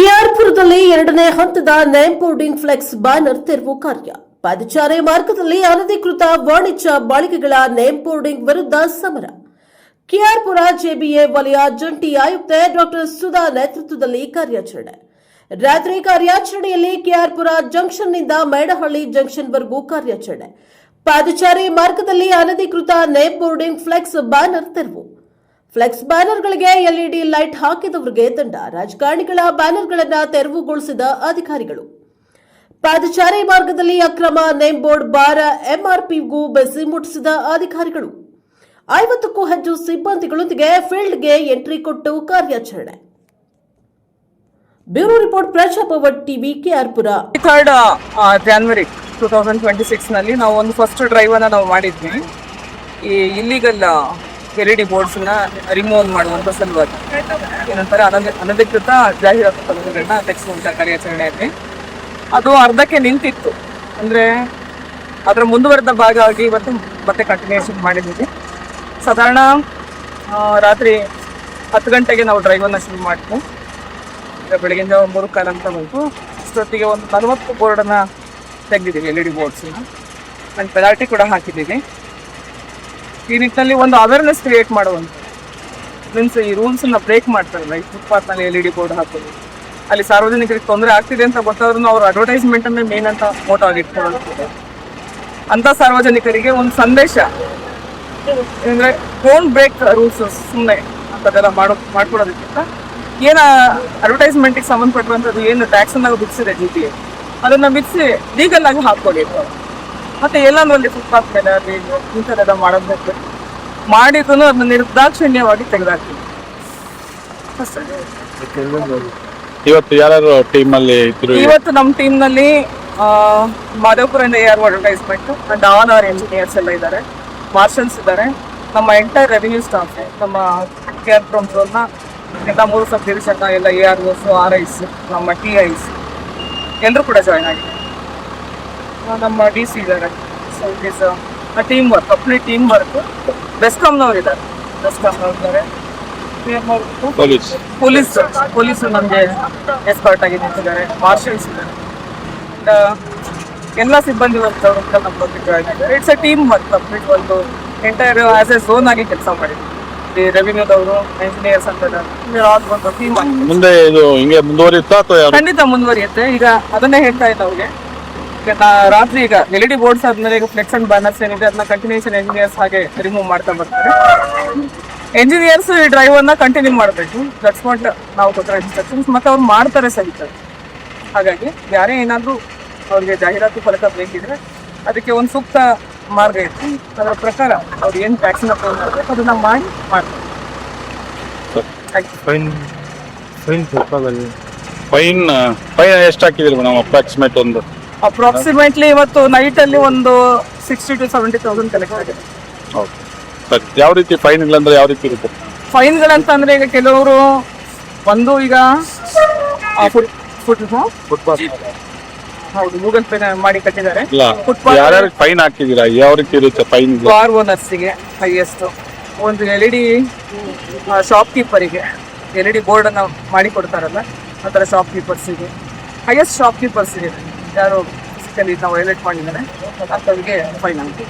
ಕೆಆರ್ಪುರದಲ್ಲಿ ಎರಡನೇ ಹಂತದ name boarding flex banner ತೆರವು ಕಾರ್ಯ. ಪಾದಚಾರಿ ಮಾರ್ಗದಲ್ಲಿ ಅನಧಿಕೃತ ವಾಣಿಜ್ಯ ಬಾಳಿಕೆಗಳ ನೇಮ್ ಬೋರ್ಡಿಂಗ್ ವಿರುದ್ಧ ಸಮರ. ಕೆಆರ್ಪುರ ಜೆಬಿಎ ವಲಯ ಜಂಟಿ ಆಯುಕ್ತೆ ಡಾಕ್ಟರ್ ಸುಧಾ ನೇತೃತ್ವದಲ್ಲಿ ಕಾರ್ಯಾಚರಣೆ. ರಾತ್ರಿ ಕಾರ್ಯಾಚರಣೆಯಲ್ಲಿ ಕೆಆರ್ಪುರ ಜಂಕ್ಷನ್ನಿಂದ ಮೇಡಹಳ್ಳಿ ಜಂಕ್ಷನ್ವರೆಗೂ ಕಾರ್ಯಾಚರಣೆ. ಪಾದಚಾರಿ ಮಾರ್ಗದಲ್ಲಿ ಅನಧಿಕೃತ ನೇಮ್ ಬೋರ್ಡಿಂಗ್ ಫ್ಲೆಕ್ಸ್ ಬ್ಯಾನರ್ ತೆರವು. ಫ್ಲೆಕ್ಸ್ ಬ್ಯಾನರ್ಗಳಿಗೆ ಎಲ್ಇಡಿ ಲೈಟ್ ಹಾಕಿದವರಿಗೆ ದಂಡ ರಾಜಕಾರಣಿಗಳ ಬ್ಯಾನರ್ಗಳನ್ನು ತೆರವುಗೊಳಿಸಿದ ಅಧಿಕಾರಿಗಳು. ಪಾದಚಾರಿ ಮಾರ್ಗದಲ್ಲಿ ಅಕ್ರಮ ನೇಮ್ ಬೋರ್ಡ್ ಬಾರ ಎಂಆರ್ಪಿಗೂ ಬೆಸಿ ಮುಟ್ಟಿಸಿದ ಅಧಿಕಾರಿಗಳು. ಐವತ್ತಕ್ಕೂ ಹೆಚ್ಚು ಸಿಬ್ಬಂದಿಗಳೊಂದಿಗೆ ಫೀಲ್ಡ್ಗೆ ಎಂಟ್ರಿ ಕೊಟ್ಟು ಕಾರ್ಯಾಚರಣೆ. Bureau report Praja Power TV KR Puram third January two thousand twenty ಸಿಕ್ಸ್ನಲ್ಲಿ ನಾವು ಒಂದು ಫಸ್ಟ್ ಡ್ರೈವನ್ನು ನಾವು ಮಾಡಿದ್ವಿ. ಈ ಇಲ್ಲಿಗಲ್ ಎಲ್ ಇ ಡಿ ಬೋರ್ಡ್ಸ್ನ ರಿಮೂವ್ ಮಾಡುವಂಥ ಸಲುವಾಗಿ. ಏನಂತಾರೆ ಅನಧಿ ಅನಧಿಕೃತ ಜಾಹೀರಾತು ಫಲಕಗಳನ್ನ ತೆಗೆಸುವಂಥ ಕಾರ್ಯಾಚರಣೆಯಲ್ಲಿ ಅದು ಅರ್ಧಕ್ಕೆ ನಿಂತಿತ್ತು. ಅಂದರೆ ಅದರ ಮುಂದುವರೆದ ಭಾಗ ಆಗಿ ಇವತ್ತು ಮತ್ತೆ ಕಂಟಿನ್ಯೂಷನ್ ಮಾಡಿದ್ದೀವಿ. ಸಾಧಾರಣ ರಾತ್ರಿ ಹತ್ತು ಗಂಟೆಗೆ ನಾವು ಡ್ರೈವರ್ನ ಶುರು ಮಾಡ್ತೀವಿ ಬೆಳಗಿನ ಮೂರು ಕಾಲ ಅಂತ ಬಂತು. ಅಷ್ಟೊತ್ತಿಗೆ ಒಂದು ನಲವತ್ತು ಬೋರ್ಡನ್ನ ತೆಗೆದಿದ್ದೀವಿ L E D boards and penalty ಕೂಡ ಹಾಕಿದ್ದೀವಿ. ಈ ನಿಟ್ಟಿನಲ್ಲಿ ಒಂದು ಅವೇರ್ನೆಸ್ ಕ್ರಿಯೇಟ್ ಮಾಡುವಂಥ ಮೀನ್ಸ್ ಈ ರೂಲ್ಸನ್ನ ಬ್ರೇಕ್ ಮಾಡ್ತಾರಲ್ಲ ಈ ಫುಟ್ಪಾತ್ನಲ್ಲಿ ಎಲ್ ಇ ಡಿ ಬೋರ್ಡ್ ಹಾಕೋದು. ಅಲ್ಲಿ ಸಾರ್ವಜನಿಕರಿಗೆ ತೊಂದರೆ ಆಗ್ತಿದೆ ಅಂತ ಗೊತ್ತಾದ್ರೂ ಅವ್ರ ಅಡ್ವರ್ಟೈಸ್ಮೆಂಟನ್ನೇ ಮೇನ್ ಅಂತ ಫೋಟೋ ಆಗಿ ಇಟ್ಕೊಳ್ಳೋದು ಅಂತ ಸಾರ್ವಜನಿಕರಿಗೆ ಒಂದು ಸಂದೇಶ. ಅಂದ್ರೆ ಫೋನ್ ಬ್ರೇಕ್ ರೂಲ್ಸ್ ಸುಮ್ಮನೆ ಅಂತದೆಲ್ಲ ಮಾಡೋ, ಮಾಡ್ಕೊಡೋದಕ್ಕಿಂತ ಏನ ಅಡ್ವರ್ಟೈಸ್ಮೆಂಟ್ಗೆ ಸಂಬಂಧಪಟ್ಟಿರುವಂಥದ್ದು ಏನು ಟ್ಯಾಕ್ಸ್ ಅನ್ನ ಬಿಡಿಸಿದೆ ಜಿ ಟಿ ಅದನ್ನ ಬಿಡಿಸಿ ಲೀಗಲ್ ಆಗಿ ಹಾಕೊಳ್ಳಿ ಮತ್ತೆ ಎಲ್ಲಾನು ಅಲ್ಲಿ ಫುಟ್ಪಾತ್ ಮೇಲೆ ಅಲ್ಲಿ ಇಂಥದ್ದೆಲ್ಲ ಮಾಡಬೇಕು. ಬಿಟ್ಟು ಮಾಡಿದ್ರು ಅದನ್ನ ನಿರ್ದಾಕ್ಷಿಣ್ಯವಾಗಿ ತೆಗೆದಾಕ್ತೀವಿ. ಇವತ್ತು ಯಾರು ಟೀಮ್ ಅಲ್ಲಿ ಇದ್ರು? ಇವತ್ತು ನಮ್ಮ ಟೀಮ್ನಲ್ಲಿ ಮಾಧವಪುರದಿಂದ ಯಾರು ಅಡ್ವರ್ಟೈಸ್ಮೆಂಟ್ ಅಂಡ್ ಅವರ್ ಇಂಜಿನಿಯರ್ಸ್ ಎಲ್ಲ ಇದ್ದಾರೆ ಮಾರ್ಷಲ್ಸ್ ಇದ್ದಾರೆ ನಮ್ಮ ಎಂಟೈರ್ ರೆವಿನ್ಯೂ ಸ್ಟಾಫ್ ನಮ್ಮ ಕೇರ್ನ ಎಲ್ಲ ಮೂರು ಸಬ್ ಡಿವಿಷನ್ ಎಲ್ಲ A R Os R Is ನಮ್ಮ ಟಿ ಐಸ್ ಎಲ್ಲರೂ ಕೂಡ ಜಾಯ್ನ್ ಆಗಿದ್ದಾರೆ. ಆ, ನಮ್ಮ ಡಿ ಸಿ ಇದ್ದಾರೆ. So it is team work complete team work ಬೆಸ್ಕಾಮ್ನವ್ರು ಇದ್ದಾರೆ. ಬೆಸ್ಕಾಮ್ನವ್ರು ಇದ್ದಾರೆ. ಪೊಲೀಸ್ ಪೊಲೀಸ್ ಪೊಲೀಸ್ ನಮಗೆ ಎಸ್ಪಾರ್ಟ್ ಆಗಿ ನಿಂತಿದ್ದಾರೆ. ಮಾರ್ಷಲ್ಸ್ ಇದ್ದಾರೆ. ಎಲ್ಲ ಸಿಬ್ಬಂದಿ ವರ್ಗದವರು ಕೂಡ ನಮ್ಮೊಂದಿಗೆ ಜಾಯ್ನ್ ಆಗಿದ್ದಾರೆ. It's a team work complete ಒಂದು ಎಂಟೈರ್ ಆಸ್ ಎ ಝೋನ್ ಆಗಿ ಕೆಲಸ ಮಾಡಿದ್ವಿ ಈ ರೆವಿನ್ಯೂದವರು ಇಂಜಿನಿಯರ್ಸ್ ಅಂತ ಆಲ್ ಒಂದು ಟೀಮ್ ಮುಂದೆ ಇದು ಹಿಂಗೆ ಮುಂದುವರಿಯುತ್ತಾ ಅಥವಾ ಖಂಡಿತ ಮುಂದುವರಿಯುತ್ತೆ. ಈಗ ಅದನ್ನೇ ಹೇಳ್ತಾ ಇದ್ದ ಅವ್ರಿಗೆ. ರಾತ್ರಿ ಈಗ ಎಲ್ ಇ ಡಿ ಬೋರ್ಡ್ಸ್ ಆದ್ಮೇಲೆ ಈಗ ಫ್ಲೆಕ್ಸ್ ಅಂಡ್ ಬ್ಯಾನರ್ಸ್ ಏನಿದೆ ಅದನ್ನ ಕಂಟಿನ್ಯೂಷನ್ ಇಂಜಿನಿಯರ್ಸ್ ಹಾಗೆ ರಿಮೂವ್ ಮಾಡ್ತಾ ಬರ್ತಾರೆ. ಇಂಜಿನಿಯರ್ಸ್ ಈ ಡ್ರೈವ್ ಅನ್ನ ಕಂಟಿನ್ಯೂ ಮಾಡಬೇಕು. ದಟ್ಸ್ ವಾಟ್ ನಾವು ಕೊಟ್ಟರೆ ಇನ್ಸ್ಟ್ರಕ್ಷನ್ಸ್ ಮತ್ತೆ ಅವ್ರು ಮಾಡ್ತಾರೆ ಸಹಿತ ಹಾಗಾಗಿ ಯಾರೇ ಏನಾದರೂ ಅವ್ರಿಗೆ ಜಾಹೀರಾತು ಫಲಕ ಬೇಕಿದ್ರೆ ಅದಕ್ಕೆ ಒಂದು ಸೂಕ್ತ ಮಾರ್ಗ ಇತ್ತು. ಅದರ ಪ್ರಕಾರ ಅವ್ರು ಏನು ಟ್ಯಾಕ್ಸಿನ ಪೇ ಮಾಡಬೇಕು ಅದನ್ನ ಮಾಡಿ ಮಾಡ್ತಾರೆ. ಫೈನ್ ಫೈನ್ ಫೈನ್ ಫೈನ್ ಎಷ್ಟು ಹಾಕಿದ್ರು ಮೇಡಮ್ ಅಪ್ರಾಕ್ಸಿಮೇಟ್ ಒಂದು? ಅಪ್ರಾಕ್ಸಿಮೇಟ್ಲಿ ಇವತ್ತು ನೈಟ್ ಅಲ್ಲಿ ಒಂದು sixty two seventy thousand collect ಆಗಿದೆ. ಓಕೆ ಸರಿ ಯಾವ ರೀತಿ ಫೈನ್ ಇಲ್ಲ ಅಂದ್ರೆ ಯಾವ ರೀತಿ ಇರುತ್ತೆ? ಫೈನ್ಗಳಂತಂದ್ರೆ ಈಗ ಕೆಲವರು ಒಂದು ಈಗ ಫುಟ್ ಫುಟ್ ಫುಟ್ಪಾತ್ ಹೌದು ಗೂಗಲ್ ಪೇ ಮಾಡಿ ಕಟ್ಟಿದ್ದಾರೆ. ಇಲ್ಲ. ಫೈನ್ ಹಾಕಿದ್ದೀರಾ? ಯಾವ ರೀತಿ ಇರುತ್ತೆ ಫೈನ್ ಕಾರ್ ಓನರ್ಸಿಗೆ ಹೈಯೆಸ್ಟ್ ಒಂದು ಎಲ್ ಇ ಡಿ ಶಾಪ್ ಕೀಪರಿಗೆ ಎಲ್ ಇ ಡಿ ಬೋರ್ಡ್ ಅನ್ನ ಮಾಡಿ ಕೊಡ್ತಾರಲ್ಲ ಆ ಥರ ಶಾಪ್ ಕೀಪರ್ಸಿಗೆ ಹೈಯೆಸ್ಟ್ ಶಾಪ್ ಕೀಪರ್ಸಿಗೆ ಯಾರು ಫಿಸಿಕಲಿ ನಾವು ವೈಲೇಟ್ ಮಾಡಿದ್ದಾರೆ. ಅಂಥವ್ರಿಗೆ ಫೈನ್ ಆಗುತ್ತೆ